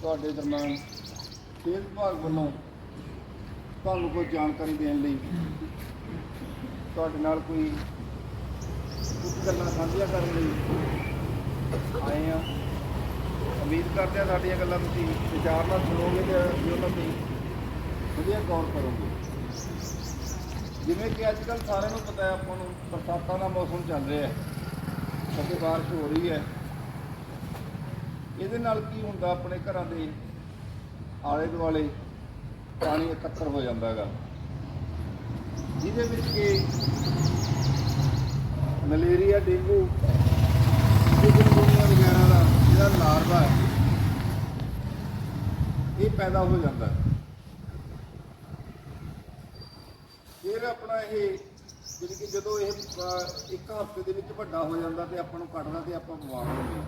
ਤੁਹਾਡੇ ਦਰਮਿਆਨ ਸਿਹਤ ਵਿਭਾਗ ਵੱਲੋਂ ਤੁਹਾਨੂੰ ਕੋਈ ਜਾਣਕਾਰੀ ਦੇਣ ਲਈ ਤੁਹਾਡੇ ਨਾਲ ਕੋਈ ਕੁਝ ਗੱਲਾਂ ਸਾਂਝੀਆਂ ਕਰਨ ਲਈ ਆਏ ਆ ਉਮੀਦ ਕਰਦੇ ਆ ਸਾਡੀਆਂ ਗੱਲਾਂ ਤੁਸੀਂ ਵਿਚਾਰ ਨਾਲ ਸੁਣੋਗੇ ਤੇ ਵੀ ਉਹਨਾਂ ਤੇ ਵਧੀਆ ਗੌਰ ਕਰੋਗੇ। ਜਿਵੇਂ ਕਿ ਅੱਜ ਕੱਲ੍ਹ ਸਾਰਿਆਂ ਨੂੰ ਪਤਾ ਹੈ, ਆਪਾਂ ਨੂੰ ਬਰਸਾਤਾਂ ਦਾ ਮੌਸਮ ਚੱਲ ਰਿਹਾ ਹੈ। ਅਤੇ ਬਾਰਿਸ਼ ਹੋ ਰਹੀ ਹੈ। ਇਹਦੇ ਨਾਲ ਕੀ ਹੁੰਦਾ, ਆਪਣੇ ਘਰਾਂ ਦੇ ਆਲੇ ਦੁਆਲੇ ਪਾਣੀ ਇਕੱਤਰ ਹੋ ਜਾਂਦਾ ਹੈਗਾ। ਜਿਹਦੇ ਵਿੱਚ ਕਿ ਮਲੇਰੀਆ, ਡੇਂਗੂ, ਚਿਕਨਗੁਨੀਆ ਵਗੈਰਾ ਦਾ ਜਿਹੜਾ ਲਾਰਵਾ ਹੈ, ਇਹ ਪੈਦਾ ਹੋ ਜਾਂਦਾ ਫਿਰ ਆਪਣਾ ਇਹ ਜਿਹੜੀ ਕਿ ਜਦੋਂ ਇਹ ਇੱਕ ਹਫ਼ਤੇ ਦੇ ਵਿੱਚ ਵੱਡਾ ਹੋ ਜਾਂਦਾ ਤੇ ਆਪਾਂ ਨੂੰ ਕੱਟਦਾ ਤੇ ਆਪਾਂ ਬਿਮਾਰ ਹੋ ਜਾਂਦੇ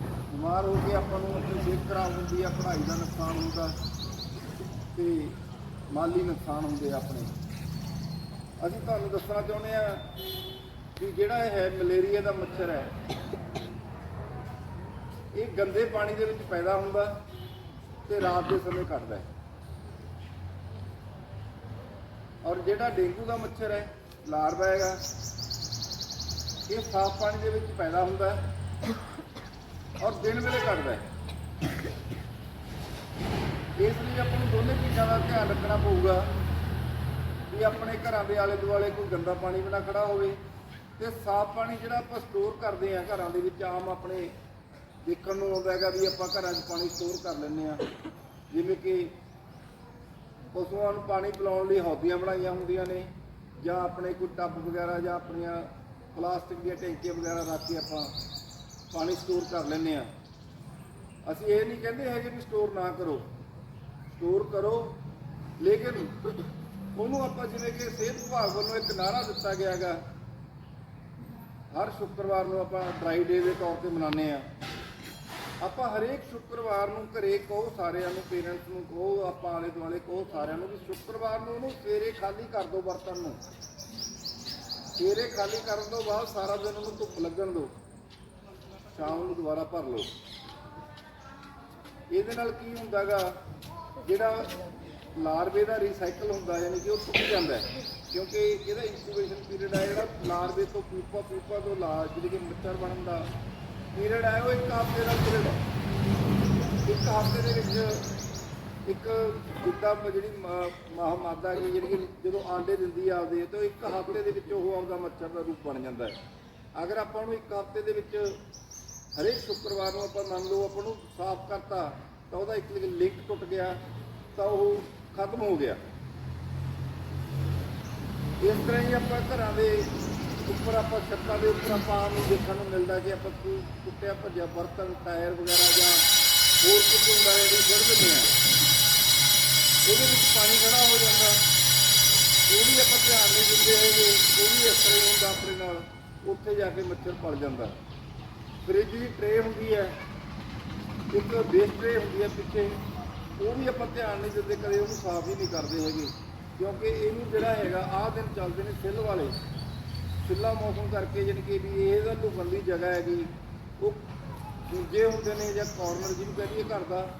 ਬਿਮਾਰ ਹੋ ਕੇ ਆਪਾਂ ਨੂੰ ਆਪਣੀ ਸਿਹਤ ਖਰਾਬ ਹੁੰਦੀ ਆ, ਪੜ੍ਹਾਈ ਦਾ ਨੁਕਸਾਨ ਹੁੰਦਾ ਤੇ ਮਾਲੀ ਨੁਕਸਾਨ ਹੁੰਦੇ ਆ ਆਪਣੇ। ਅਸੀਂ ਤੁਹਾਨੂੰ ਦੱਸਣਾ ਚਾਹੁੰਦੇ ਆ ਕਿ ਜਿਹੜਾ ਇਹ ਹੈ ਮਲੇਰੀਆ ਦਾ ਮੱਛਰ ਹੈ, ਇਹ ਗੰਦੇ ਪਾਣੀ ਦੇ ਵਿੱਚ ਪੈਦਾ ਹੁੰਦਾ ਤੇ ਰਾਤ ਦੇ ਸਮੇਂ ਕੱਟਦਾ ਹੈ। ਔਰ ਜਿਹੜਾ ਡੇਂਗੂ ਦਾ ਮੱਛਰ ਹੈ, ਲਾਰਵਾ ਹੈਗਾ, ਇਹ ਸਾਫ਼ ਪਾਣੀ ਦੇ ਵਿੱਚ ਪੈਦਾ ਹੁੰਦਾ ਔਰ ਦਿਨ ਵੇਲੇ ਕੱਟਦਾ ਹੈ। ਇਸ ਲਈ ਆਪਾਂ ਨੂੰ ਦੋਨੇ ਚੀਜ਼ਾਂ ਦਾ ਧਿਆਨ ਰੱਖਣਾ ਪਊਗਾ ਵੀ ਆਪਣੇ ਘਰਾਂ ਦੇ ਆਲੇ ਦੁਆਲੇ ਕੋਈ ਗੰਦਾ ਪਾਣੀ ਵੀ ਨਾ ਖੜਾ ਹੋਵੇ ਤੇ ਸਾਫ਼ ਪਾਣੀ ਜਿਹੜਾ ਆਪਾਂ ਸਟੋਰ ਕਰਦੇ ਆ ਘਰਾਂ ਦੇ ਵਿੱਚ ਆਮ ਆਪਣੇ ਦੇਖਣ ਨੂੰ ਆਉਂਦਾ ਹੈਗਾ ਵੀ ਆਪਾਂ ਘਰਾਂ 'ਚ ਪਾਣੀ ਸਟੋਰ ਕਰ ਲੈਂਦੇ ਆ ਜਿਵੇਂ ਕਿ ਪਸ਼ੂਆਂ ਨੂੰ ਪਾਣੀ ਪਿਲਾਉਣ ਲਈ ਹੌਦੀਆਂ ਬਣਾਈਆਂ ਹੁੰਦੀਆਂ ਨੇ ਜਾਂ ਆਪਣੇ ਕੋਈ ਟੱਬ ਵਗੈਰਾ ਜਾਂ ਆਪਣੀਆਂ ਪਲਾਸਟਿਕ ਦੀਆਂ ਟੈਂਕੀਆਂ ਵਗੈਰਾ ਰੱਖ ਕੇ ਆਪਾਂ ਪਾਣੀ ਸਟੋਰ ਕਰ ਲੈਂਦੇ ਆ ਅਸੀਂ ਇਹ ਨਹੀਂ ਕਹਿੰਦੇ ਹੈਗੇ ਵੀ ਸਟੋਰ ਨਾ ਕਰੋ। ਸਟੋਰ ਕਰੋ, ਲੇਕਿਨ ਉਹਨੂੰ ਆਪਾਂ ਜਿਵੇਂ ਕਿ ਸਿਹਤ ਵਿਭਾਗ ਵੱਲੋਂ ਇੱਕ ਨਾਰਾ ਦਿੱਤਾ ਗਿਆ ਹੈਗਾ। ਹਰ ਸ਼ੁੱਕਰਵਾਰ ਨੂੰ ਆਪਾਂ ਡਰਾਈ ਡੇ ਦੇ ਤੌਰ ਤੇ ਮਨਾਉਂਦੇ ਆ ਆਪਾਂ ਹਰੇਕ ਸ਼ੁੱਕਰਵਾਰ ਨੂੰ ਘਰੇ ਕਹੋ ਸਾਰਿਆਂ ਨੂੰ, ਪੇਰੈਂਟਸ ਨੂੰ ਕਹੋ, ਆਪਾਂ ਆਲੇ ਦੁਆਲੇ ਕਹੋ ਸਾਰਿਆਂ ਨੂੰ ਵੀ ਸ਼ੁੱਕਰਵਾਰ ਨੂੰ ਉਹਨੂੰ ਸਵੇਰੇ ਖਾਲੀ ਕਰ ਦਿਓ ਬਰਤਨ ਨੂੰ। ਸਵੇਰੇ ਖਾਲੀ ਕਰਨ ਤੋਂ ਬਾਅਦ ਸਾਰਾ ਦਿਨ ਉਹਨੂੰ ਧੁੱਪ ਲੱਗਣ ਦਿਓ। ਸ਼ਾਮ ਨੂੰ ਦੁਬਾਰਾ ਭਰ ਲਓ। ਇਹਦੇ ਨਾਲ ਕੀ ਹੁੰਦਾਗਾ, ਜਿਹੜਾ ਲਾਰਵੇ ਦਾ ਰੀਸਾਈਕਲ ਹੁੰਦਾ, ਯਾਨੀ ਕਿ ਉਹ ਟੁੱਟ ਜਾਂਦਾ ਕਿਉਂਕਿ ਇਹਦਾ ਇਨਕੂਬੇਸ਼ਨ ਪੀਰੀਅਡ ਹੈ ਜਿਹੜਾ ਲਾਰਵੇ ਤੋਂ ਪੀਪਾ ਪੀਪਾ ਤੋਂ ਲਾ ਜਿਹੜੀ ਕਿ ਮੱਛਰ ਬਣਨ ਦਾ ਪੀਰੀਅਡ ਹੈ ਉਹ ਇੱਕ ਹਫ਼ਤੇ ਦਾ ਪੀਰੀਅਡ ਹੈ ਇੱਕ ਹਫ਼ਤੇ ਦੇ ਵਿੱਚ ਇੱਕ ਗੁੱਡਾ ਜਿਹੜੀ ਮਾਹ ਮਾਦਾ ਹੈ ਜਿਹੜੀ ਕਿ ਜਦੋਂ ਆਂਡੇ ਦਿੰਦੀ ਆ ਆਪਦੇ, ਤਾਂ ਇੱਕ ਹਫ਼ਤੇ ਦੇ ਵਿੱਚ ਉਹ ਆਪਦਾ ਮੱਛਰ ਦਾ ਰੂਪ ਬਣ ਜਾਂਦਾ ਹੈ। ਅਗਰ ਆਪਾਂ ਨੂੰ ਇੱਕ ਹਫ਼ਤੇ ਦੇ ਵਿੱਚ ਹਰੇਕ ਸ਼ੁੱਕਰਵਾਰ ਨੂੰ ਆਪਾਂ ਮੰਨ ਲਓ ਆਪਾਂ ਨੂੰ ਸਾਫ਼ ਕਰਤਾ, ਤਾਂ ਉਹਦਾ ਇੱਕ ਲਿੰਕ ਟੁੱਟ ਗਿਆ, ਤਾਂ ਉਹ ਖਤਮ ਹੋ ਗਿਆ। ਇਸ ਤਰ੍ਹਾਂ ਹੀ ਆਪਾਂ ਘਰਾਂ ਦੇ ਉੱਪਰ ਆਪਾਂ ਛੱਤਾਂ ਦੇ ਉੱਪਰ ਆਪਾਂ ਨੂੰ ਦੇਖਣ ਨੂੰ ਮਿਲਦਾ ਕਿ ਆਪਾਂ ਕੋਈ ਟੁੱਟਿਆ ਭੱਜਿਆ, ਬਰਤਨ, ਟਾਇਰ ਵਗੈਰਾ ਜਾਂ ਹੋਰ ਕੁਝ ਹੁੰਦਾ ਹੈ ਜਿਹੜੀ ਸੁੱਟ ਦਿੰਦੇ ਆ ਉਹਦੇ ਵਿੱਚ ਪਾਣੀ ਖੜਾ ਹੋ ਜਾਂਦਾ। ਉਹ ਵੀ ਆਪਾਂ ਧਿਆਨ ਨਹੀਂ ਦਿੰਦੇ ਹੈਗੇ, ਉਹ ਵੀ ਇਸ ਤਰ੍ਹਾਂ ਹੁੰਦਾ ਆਪਣੇ ਨਾਲ। ਉੱਥੇ ਜਾ ਕੇ ਮੱਛਰ ਪਲ ਜਾਂਦਾ। ਫ੍ਰਿਜ ਦੀ ਟਰੇ ਹੁੰਦੀ ਹੈ, ਇੱਕ ਬੇਸ ਟਰੇ ਹੁੰਦੀ ਹੈ ਪਿੱਛੇ, ਉਹ ਵੀ ਆਪਾਂ ਧਿਆਨ ਨਹੀਂ ਦਿੰਦੇ, ਕਦੇ ਉਹਨੂੰ ਸਾਫ਼ ਹੀ ਨਹੀਂ ਕਰਦੇ ਹੈਗੇ। ਕਿਉਂਕਿ ਇਹਨੂੰ ਜਿਹੜਾ ਹੈਗਾ, ਆਹ ਦਿਨ ਚੱਲਦੇ ਨੇ ਸਿੱਲ ਵਾਲੇ। ਸਿੱਲਾ ਮੌਸਮ ਕਰਕੇ ਜਾਣੀ ਕਿ ਵੀ ਇਹਦਾ ਲੁਕਣ ਦੀ ਜਗ੍ਹਾ ਹੈਗੀ। ਉਹ ਦੂਜੇ ਹੁੰਦੇ ਨੇ ਜਾਂ ਕਾਰਨਰ ਜਿਹਨੂੰ ਕਹਦੀਏ ਘਰ ਦਾ,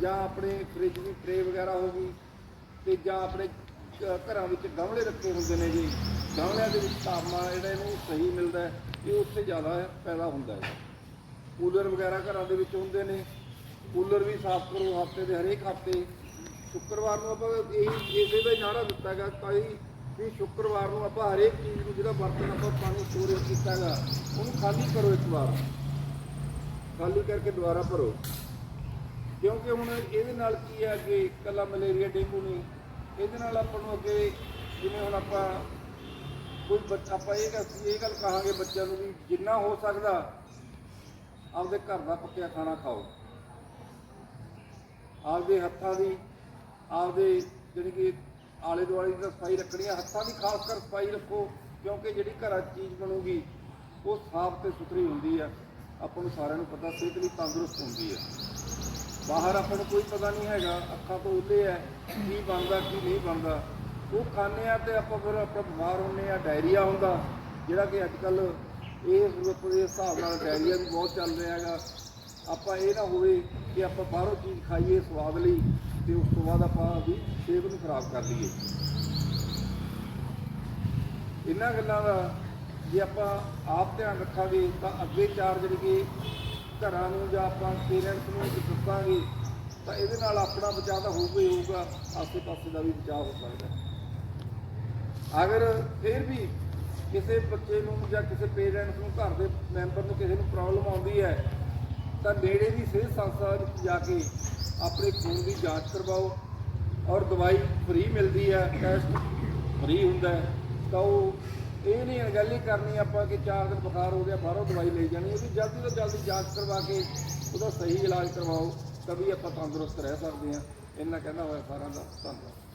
ਜਾਂ ਆਪਣੇ ਫ੍ਰਿਜ ਦੀ ਟਰੇ ਵਗੈਰਾ ਹੋ ਗਈ, ਤੇ ਜਾਂ ਆਪਣੇ ਘ- ਘਰਾਂ ਵਿੱਚ ਗਮਲੇ ਰੱਖੇ ਹੁੰਦੇ ਨੇ ਜੀ। ਗਮਲਿਆਂ ਦੇ ਵਿੱਚ ਤਾਪਮਾਨ ਜਿਹੜਾ ਇਹਨੂੰ ਸਹੀ ਮਿਲਦਾ ਹੈ, ਇਹ ਉੱਥੇ ਜ਼ਿਆਦਾ ਪੈਦਾ ਹੁੰਦਾ ਹੈ। ਕੂਲਰ ਵਗੈਰਾ ਘਰਾਂ ਦੇ ਵਿੱਚ ਹੁੰਦੇ ਨੇ। ਕੂਲਰ ਵੀ ਸਾਫ਼ ਕਰੋ ਹਫ਼ਤੇ ਦੇ ਹਰੇਕ ਹਫ਼ਤੇ। ਸ਼ੁੱਕਰਵਾਰ ਨੂੰ ਆਪਾਂ ਇਹੀ ਇਸੇ ਦਾ ਹੀ ਨਾਰਾ ਦਿੱਤਾ ਹੈਗਾ ਕਈ ਵੀ ਸ਼ੁੱਕਰਵਾਰ ਨੂੰ ਆਪਾਂ ਹਰੇਕ ਚੀਜ਼ ਨੂੰ ਜਿਹੜਾ ਬਰਤਨ ਆਪਾਂ ਪਾਣੀ ਸਟੋਰੇਜ ਕੀਤਾ ਹੈਗਾ, ਉਹਨੂੰ ਖਾਲੀ ਕਰੋ ਇੱਕ ਵਾਰ। ਖਾਲੀ ਕਰਕੇ ਦੁਬਾਰਾ ਭਰੋ। ਕਿਉਂਕਿ ਹੁਣ ਇਹਦੇ ਨਾਲ ਕੀ ਹੈ ਅੱਗੇ ਇਕੱਲਾ ਮਲੇਰੀਆ ਡੇਂਗੂ ਨਹੀਂ ਇਹਦੇ ਨਾਲ ਆਪਾਂ ਨੂੰ ਅੱਗੇ ਜਿਵੇਂ ਹੁਣ ਆਪਾਂ ਕੋਈ ਬੱਚਾ, ਆਪਾਂ ਇਹ ਗੱਲ ਇਹ ਗੱਲ ਕਹਾਂਗੇ ਬੱਚਿਆਂ ਨੂੰ ਵੀ ਜਿੰਨਾ ਹੋ ਸਕਦਾ ਆਪਦੇ ਘਰ ਦਾ ਪੱਕਿਆ ਖਾਣਾ ਖਾਓ। ਆਪਦੇ ਹੱਥਾਂ ਦੀ, ਆਪਦੇ ਜਿਹੜੀ ਕਿ ਆਲੇ ਦੁਆਲੇ ਦੀ ਸਫ਼ਾਈ ਰੱਖਣੀ ਹੈ ਹੱਥਾਂ ਦੀ ਖਾਸ ਕਰ ਸਫ਼ਾਈ ਰੱਖੋ, ਕਿਉਂਕਿ ਜਿਹੜੀ ਘਰਾਂ 'ਚ ਚੀਜ਼ ਬਣੂਗੀ, ਉਹ ਸਾਫ਼ ਤੇ ਸੁਥਰੀ ਹੁੰਦੀ ਆ। ਆਪਾਂ ਨੂੰ ਸਾਰਿਆਂ ਨੂੰ ਪਤਾ, ਸਿਹਤ ਲਈ ਤੰਦਰੁਸਤ ਹੁੰਦੀ ਹੈ ਬਾਹਰ ਆਪਾਂ ਨੂੰ ਕੋਈ ਪਤਾ ਨਹੀਂ ਹੈਗਾ, ਅੱਖਾਂ ਤੋਂ ਉੱਲੇ ਹੈ ਕੀ ਬਣਦਾ, ਕੀ ਨਹੀਂ ਬਣਦਾ। ਉਹ ਖਾਂਦੇ ਆ ਤੇ ਆਪਾਂ ਫਿਰ ਆਪਾਂ ਬਿਮਾਰ ਹੁੰਦੇ ਆ, ਡਾਇਰੀਆ ਹੁੰਦਾ, ਜਿਹੜਾ ਕਿ ਅੱਜ ਕੱਲ੍ਹ ਇਹ ਰੂਪ ਦੇ ਹਿਸਾਬ ਨਾਲ ਡਾਇਰੀਆ ਵੀ ਬਹੁਤ ਚੱਲ ਰਿਹਾ ਹੈਗਾ। ਆਪਾਂ ਇਹ ਨਾ ਹੋਵੇ ਕਿ ਆਪਾਂ ਬਾਹਰੋਂ ਚੀਜ਼ ਖਾਈਏ ਸਵਾਦ ਲਈ ਤੇ ਉਸ ਤੋਂ ਬਾਅਦ ਆਪਾਂ ਵੀ ਸਿਹਤ ਨੂੰ ਖਰਾਬ ਕਰ ਲਈਏ। ਇਹਨਾਂ ਗੱਲਾਂ ਦਾ ਜੇ ਆਪਾਂ ਆਪ ਧਿਆਨ ਰੱਖਾਂਗੇ ਤਾਂ ਅੱਗੇ ਚਾਰ ਜਿਹੜੀ ਕਿ ਘਰਾਂ ਨੂੰ ਜਾਂ ਆਪਾਂ ਪੇਰੈਂਟਸ ਨੂੰ ਦੱਸਾਂਗੇ ਤਾਂ ਇਹਦੇ ਨਾਲ ਆਪਣਾ ਬਚਾਅ ਤਾਂ ਹੋਊਗਾ ਹੀ ਹੋਊਗਾ ਆਸੇ ਪਾਸੇ ਦਾ ਵੀ ਬਚਾਅ ਹੋ ਸਕਦਾ। ਅਗਰ ਫਿਰ ਵੀ ਕਿਸੇ ਬੱਚੇ ਨੂੰ ਜਾਂ ਕਿਸੇ ਪੇਰੈਂਟਸ ਨੂੰ, ਘਰ ਦੇ ਮੈਂਬਰ ਨੂੰ ਕਿਸੇ ਨੂੰ ਪ੍ਰੋਬਲਮ ਆਉਂਦੀ ਹੈ, ਤਾਂ ਨੇੜੇ ਦੀ ਸਿਹਤ ਸੰਸਥਾ ਵਿੱਚ ਜਾ ਕੇ ਆਪਣੇ ਖੂਨ ਦੀ ਜਾਂਚ ਕਰਵਾਓ ਔਰ ਦਵਾਈ ਫ੍ਰੀ ਮਿਲਦੀ ਹੈ ਟੈਸਟ ਫ੍ਰੀ ਹੁੰਦਾ ਹੈ। ਤਾਂ ਉਹ ਇਹ ਨਹੀਂ ਅਣਗਹਿਲੀ ਕਰਨੀ ਆਪਾਂ ਕਿ ਚਾਰ ਦਿਨ ਬੁਖਾਰ ਹੋ ਗਿਆ, ਬਾਹਰੋਂ ਦਵਾਈ ਲਈ ਜਾਣੀ ਉਹਦੀ ਜਲਦੀ ਤੋਂ ਜਲਦੀ ਜਾਂਚ ਕਰਵਾ ਕੇ ਉਹਦਾ ਸਹੀ ਇਲਾਜ ਕਰਵਾਓ ਤभी ਆਪਾਂ ਤੰਦਰੁਸਤ ਰਹਿ ਸਕਦੇ ਹਾਂ। ਇੰਨਾ ਕਹਿੰਦਾ ਹੋਇਆ ਸਾਰਿਆਂ ਦਾ ਧੰਨਵਾਦ।